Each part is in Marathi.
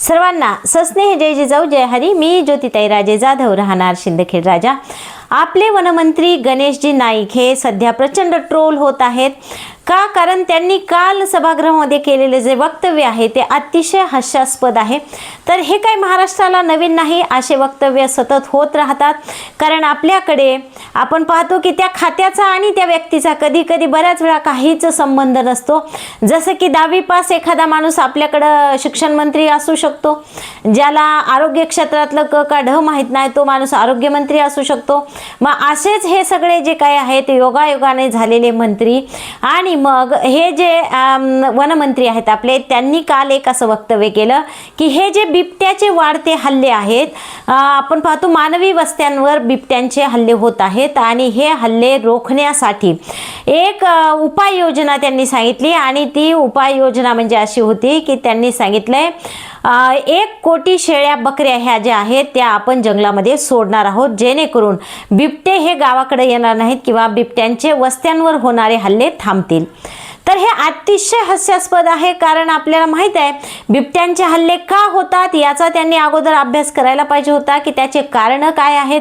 सर्वांना सस्नेह जय जिजाऊ जय हरी. मी ज्योतिताई राजे जाधव राहणार शिंदखेड राजा. आपले वनमंत्री गणेशजी नाईक हे सध्या प्रचंड ट्रोल होत आहेत. का? कारण त्यांनी काल सभागृहामध्ये केलेले जे वक्तव्य आहे ते अतिशय हास्यास्पद आहे. तर हे काही महाराष्ट्राला नवीन नाही? असे वक्तव्य सतत होत राहतात. कारण आपल्याकडे आपण पाहतो की त्या खात्याचा आणि त्या व्यक्तीचा कधी कधी बऱ्याच वेळा काहीच संबंध नसतो. जसं की दहावी पास एखादा माणूस आपल्याकडं शिक्षण मंत्री असू शकतो ज्याला आरोग्य क्षेत्रातलं क का ढ माहीत नाही तो माणूस आरोग्यमंत्री असू शकतो. मग असेच हे सगळे जे काही आहेत योगायोगाने झालेले मंत्री आणि मग हे जे वनमंत्री आहेत आपले त्यांनी काल एक असं वक्तव्य केलं की हे जे बिबट्याचे वाढते हल्ले आहेत आपण पाहतो मानवी वस्त्यांवर बिबट्यांचे हल्ले होत आहेत आणि हे हल्ले रोखण्यासाठी एक उपाययोजना त्यांनी सांगितली आणि ती उपाययोजना म्हणजे अशी होती की त्यांनी सांगितलंय एक कोटी शेळ्या बकऱ्या ह्या ज्या आहेत त्या आपण जंगलामध्ये सोडणार आहोत. जेणेकरून बिबटे हे गावाकडे येणार नाहीत किंवा बिबट्यांचे वस्त्यांवर होणारे हल्ले थांबतील. तर हे अतिशय हास्यास्पद आहे कारण आपल्याला माहीत आहे बिबट्यांचे हल्ले का होतात याचा त्यांनी अगोदर अभ्यास करायला पाहिजे होता की त्याचे कारणं काय आहेत.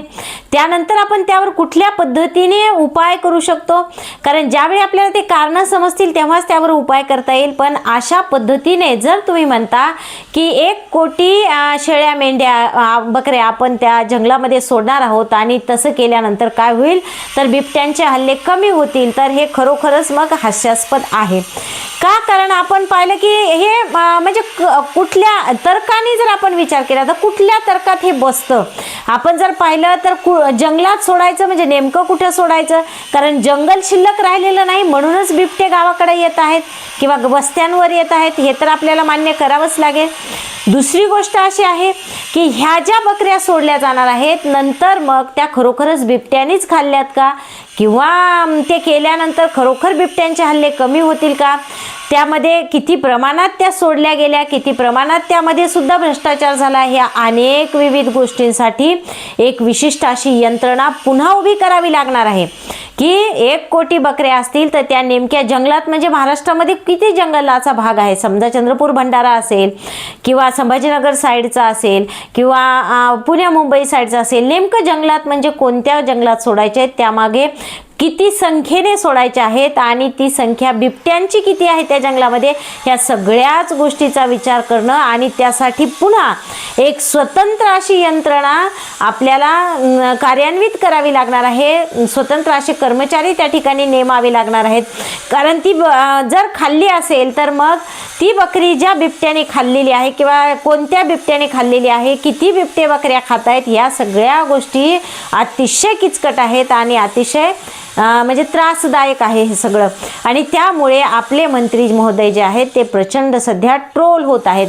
त्यानंतर आपण त्यावर कुठल्या पद्धतीने उपाय करू शकतो? कारण ज्यावेळी आपल्याला ते कारणं समजतील तेव्हाच त्यावर उपाय करता येईल. पण अशा पद्धतीने जर तुम्ही म्हणता की एक कोटी शेळ्या मेंढ्या बकऱ्या आपण त्या जंगलामध्ये सोडणार आहोत आणि तसं केल्यानंतर काय होईल? तर बिबट्यांचे हल्ले कमी होतील. तर हे खरोखरच मग हास्यास्पद आहे. का? कारण आपण पाहिलं की हे म्हणजे कुठल्या तर्काने जर आपण विचार केला तर कुठल्या तर्कात हे बसतं? आपण जर पाहिलं तर कु जंगलात सोडायचं म्हणजे नेमकं कुठं सोडायचं? कारण जंगल शिल्लक राहिलेलं नाही म्हणूनच बिबटे गावाकडे येत आहेत किंवा वस्त्यांवर येत आहेत हे तर आपल्याला मान्य करावंच लागेल. दुसरी गोष्ट अशी आहे की ह्या ज्या बकऱ्या सोडल्या जाणार आहेत नंतर मग त्या खरोखरच बिबट्यानीच खाल्ल्यात का? किंवा ते केल्यानंतर खरोखर बिबट्यांचे हल्ले कमी होतील का? त्यामध्ये किती प्रमाणात त्या सोडल्या गेल्या किती प्रमाणात त्यामध्ये सुद्धा भ्रष्टाचार झाला ह्या अनेक विविध गोष्टींसाठी एक विशिष्ट अशी यंत्रणा पुन्हा उभी करावी लागणार आहे. की एक कोटी बकऱ्या असतील तर त्या नेमक्या जंगलात म्हणजे महाराष्ट्रामध्ये किती जंगलाचा भाग आहे? समजा चंद्रपूर भंडारा असेल किंवा संभाजीनगर साईडचा असेल किंवा पुण्या मुंबई साईडचा असेल नेमकं जंगलात म्हणजे कोणत्या जंगलात सोडायचे आहेत? त्यामागे किती संख्येने सोडायच्या आहेत आणि ती संख्या बिबट्यांची किती आहे त्या जंगलामध्ये ह्या सगळ्याच गोष्टीचा विचार करणं आणि त्यासाठी पुन्हा एक स्वतंत्र अशी यंत्रणा आपल्याला कार्यान्वित करावी लागणार आहे. स्वतंत्र असे कर्मचारी त्या ठिकाणी नेमावे लागणार आहेत. कारण ती ब- जर खाल्ली असेल तर मग ती बकरी ज्या बिबट्याने खाल्लेली आहे किंवा कोणत्या बिबट्याने खाल्लेली आहे किती बिबटे बकऱ्या खात आहेत या सगळ्या गोष्टी अतिशय किचकट आहेत आणि अतिशय म्हणजे त्रासदायक आहे हे सगळं. आणि त्यामुळे आपले मंत्री महोदय जे आहेत ते प्रचंड सध्या ट्रोल होत आहेत.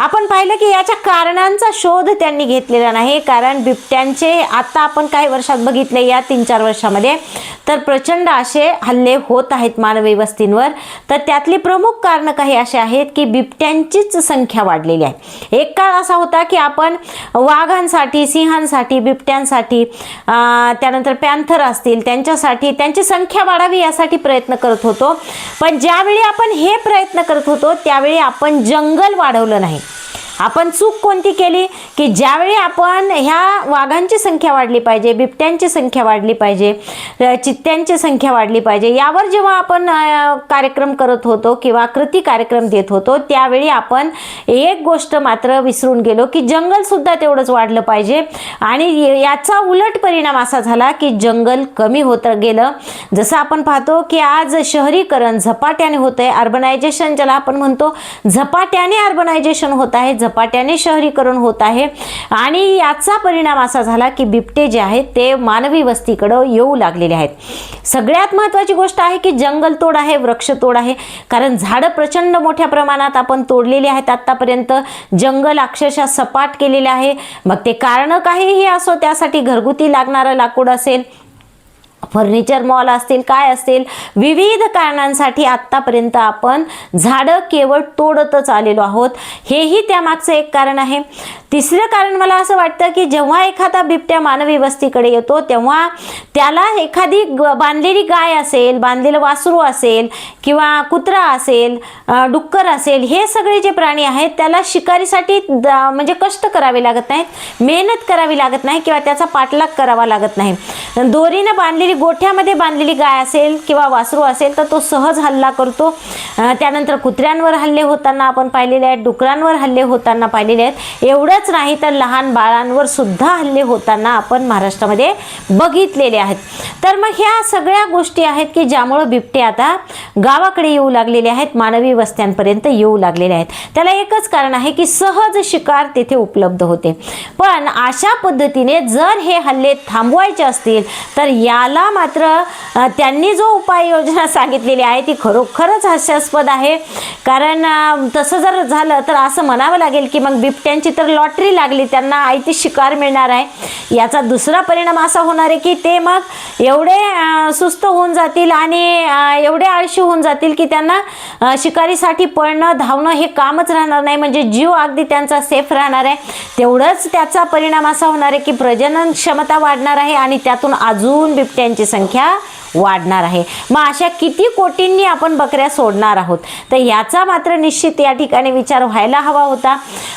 आपण पाहिलं की याच्या कारणांचा शोध त्यांनी घेतलेला नाही कारण बिबट्यांचे आता आपण काही वर्षात बघितले या तीन चार वर्षामध्ये. तर प्रचंड असे हल्ले होत आहेत मानवी वस्तींवर. तर त्यातली प्रमुख कारणं काही असे आहेत की बिबट्यांचीच संख्या वाढलेली आहे. एक काळ असा होता की आपण वाघांसाठी सिंहांसाठी बिबट्यांसाठी त्यानंतर पॅन्थर असतील त्यांच्यासाठी त्यांची संख्या वाढावी यासाठी प्रयत्न करत होतो. पण ज्यावेळी आपण हे प्रयत्न करत होतो त्यावेळी आपण जंगल वाढवलं नाही. आपण चूक कोणती केली? की ज्यावेळी आपण ह्या वाघांची संख्या वाढली पाहिजे बिबट्यांची संख्या वाढली पाहिजे चित्त्यांची संख्या वाढली पाहिजे यावर जेव्हा आपण कार्यक्रम करत होतो किंवा कृती कार्यक्रम देत होतो त्यावेळी आपण एक गोष्ट मात्र विसरून गेलो की जंगलसुद्धा तेवढंच वाढलं पाहिजे. आणि याचा उलट परिणाम असा झाला की जंगल कमी होत गेलं. जसं आपण पाहतो की आज शहरीकरण झपाट्याने होत आहे अर्बनायझेशन ज्याला आपण म्हणतो झपाट्याने अर्बनायझेशन होत आहे झपाट्याने शहरीकरण होत आहे. आणि याचा परिणाम असा झाला की बिबटे जे आहेत ते मानवी वस्तीकडं येऊ लागलेले आहेत. सगळ्यात महत्त्वाची गोष्ट आहे की जंगलतोड आहे वृक्षतोड आहे. कारण झाडं प्रचंड मोठ्या प्रमाणात आपण तोडलेली आहेत आत्तापर्यंत जंगल अक्षरशः सपाट केलेले आहे. मग ते कारणं काहीही असो त्यासाठी घरगुती लागणारं लाकूड असेल फर्निचर मॉल असतील काय असतील विविध कारणांसाठी आत्तापर्यंत आपण झाडं केवळ तोडतच आलेलो आहोत. हेही त्यामागचं एक कारण आहे. तिसरं कारण मला असं वाटतं की जेव्हा एखादा बिबट्या मानवी वस्तीकडे येतो तेव्हा त्याला एखादी ग- बांधलेली गाय असेल बांधलेलं वासरू असेल किंवा कुत्रा असेल डुक्कर असेल हे सगळे जे प्राणी आहेत त्याला शिकारीसाठी द- म्हणजे कष्ट करावे लागत नाहीत मेहनत करावी लागत नाही किंवा त्याचा पाठलाग करावा लागत नाही. दोरीनं बांधलेली गोठ्यामध्ये बांधलेली गाय असेल किंवा वासरू असेल तर तो सहज हल्ला करतो. त्यानंतर कुत्र्यांवर हल्ले होताना आपण पाहिलेले आहेत डुकरांवर हल्ले होताना पाहिलेले आहेत. एवढंच नाही तर लहान बाळांवर सुद्धा हल्ले होताना आपण महाराष्ट्रामध्ये बघितलेले आहेत. तर मग ह्या सगळ्या गोष्टी आहेत की ज्यामुळं बिबटे आता गावाकडे येऊ लागलेले आहेत मानवी वस्त्यांपर्यंत येऊ लागलेले आहेत. त्याला एकच कारण आहे की सहज शिकार तेथे उपलब्ध होते. पण अशा पद्धतीने जर हे हल्ले थांबवायचे असतील तर याला मात्र त्यांनी जो उपाययोजना सांगितलेली आहे ती खरोखरच हास्यास्पद आहे. कारण तसं जर झालं तर असं म्हणावं लागेल की मग बिबट्यांची तर लॉटरी लागली त्यांना आयती शिकार मिळणार आहे. याचा दुसरा परिणाम असा होणार आहे की ते मग एवढे सुस्त होऊन जातील आणि एवढे आळशी होऊन जातील की त्यांना शिकारीसाठी पळणं धावणं हे कामच राहणार नाही. म्हणजे जीव अगदी त्यांचा सेफ राहणार आहे. तेवढंच त्याचा परिणाम असा होणार आहे की प्रजनन क्षमता वाढणार आहे आणि त्यातून अजून बिबट्या बिबट्यांची संख्या वाढणार आहे. मग अशा किती कोटींनी आपण बकऱ्या सोडणार आहोत? तर याचा मात्र निश्चित या ठिकाणी विचार व्हायला हवा होता.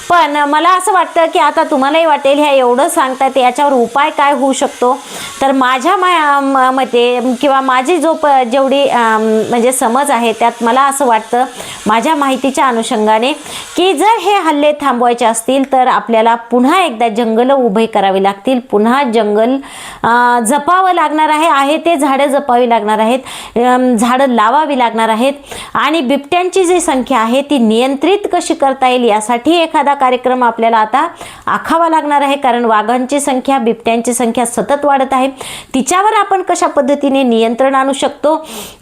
पण मला असं वाटतं की आता तुम्हालाही वाटेल ह्या एवढं सांगतात याच्यावर उपाय काय होऊ शकतो? तर माझ्या मा- म- मते किंवा माझी जो प जेवढी म्हणजे समज आहे त्यात मला असं वाटतं माझ्या माहितीच्या अनुषंगाने की जर हे हल्ले थांबवायचे असतील तर आपल्याला पुन्हा एकदा जंगलं उभे करावी लागतील. पुन्हा जंगल जपावं लागणार आहे. आहे ते झाडं जप जपावी लागणार आहेत. झाडं लावावी लागणार आहेत. आणि बिबट्यांची जी संख्या आहे ती नियंत्रित कशी करता येईल यासाठी एखादा कार्यक्रम आपल्याला आता आखावा लागणार आहे. कारण वाघांची संख्या बिबट्यांची संख्या सतत वाढत आहे. तिच्यावर आपण कशा पद्धतीने नियंत्रण आणू शकतो?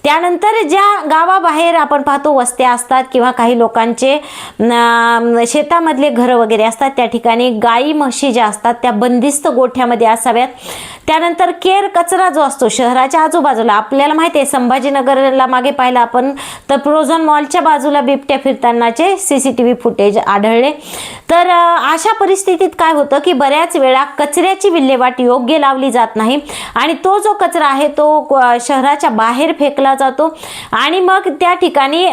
त्यानंतर ज्या गावाबाहेर आपण पाहतो वस्त्या असतात किंवा काही लोकांचे शेतामधले घरं वगैरे असतात त्या ठिकाणी गाई म्हशी ज्या असतात त्या बंदिस्त गोठ्यामध्ये असाव्यात. त्यानंतर केर कचरा जो असतो शहराच्या बाजूला. आपल्याला माहिती आहे संभाजीनगरला मागे पाहिलं आपण तर प्रोझॉन मॉलच्या बाजूला बिबट्या फिरतानाचे C C T V footage आढळले. तर अशा परिस्थितीत काय होतं की बऱ्याच वेळा कचऱ्याची विल्हेवाट योग्य लावली जात नाही आणि तो जो कचरा आहे तो शहराच्या बाहेर फेकला जातो आणि मग त्या ठिकाणी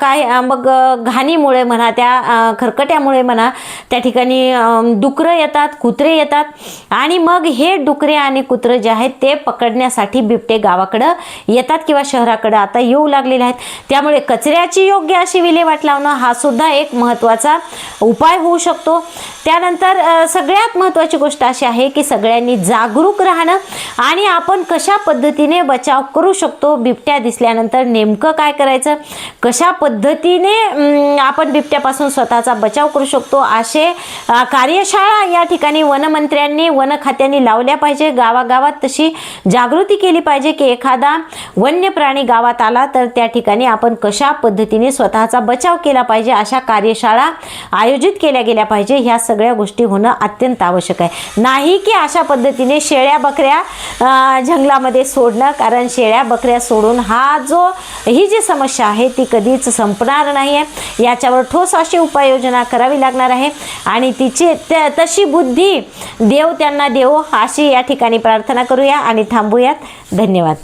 काय मग घाणीमुळे म्हणा त्या खरकट्यामुळे म्हणा त्या ठिकाणी डुकरं येतात कुत्रे येतात आणि मग हे डुकरे आणि कुत्रं जे आहेत ते पकडण्यासाठी बिबटे गावाकडं येतात किंवा शहराकडं आता येऊ लागलेले आहेत. त्यामुळे कचऱ्याची योग्य अशी विल्हेवाट लावणं हा सुद्धा एक महत्त्वाचा उपाय होऊ शकतो. त्यानंतर सगळ्यात महत्त्वाची गोष्ट अशी आहे की सगळ्यांनी जागरूक राहणं आणि आपण कशा पद्धतीने बचाव करू शकतो? बिबट्या दिसल्यानंतर नेमकं काय करायचं? कशा पद्धतीने आपण बिबट्यापासून स्वतःचा बचाव करू शकतो? असे कार्यशाळा या ठिकाणी वनमंत्र्यांनी वन खात्यांनी लावल्या पाहिजे. गावागावात तशी जागृती केली पाहिजे की एखादा वन्य प्राणी गावात आला तर त्या ठिकाणी आपण कशा पद्धतीने स्वतःचा बचाव केला पाहिजे? अशा कार्यशाळा आयोजित केल्या गेल्या पाहिजे. ह्या सगळ्या गोष्टी होणं अत्यंत आवश्यक आहे. नाही की अशा पद्धतीने शेळ्या बकऱ्या जंगलामध्ये सोडणं कारण शेळ्या बकऱ्या सोडून हा जो ही जी समस्या आहे ती कधीच संपणार नाही आहे याच्यावर ठोस अशी उपाययोजना करावी लागणार आहे. आणि तिची त्या- तशी बुद्धी देव त्यांना देव अशी या ठिकाणी प्रार्थना करूया आणि थांबूयात. धन्यवाद.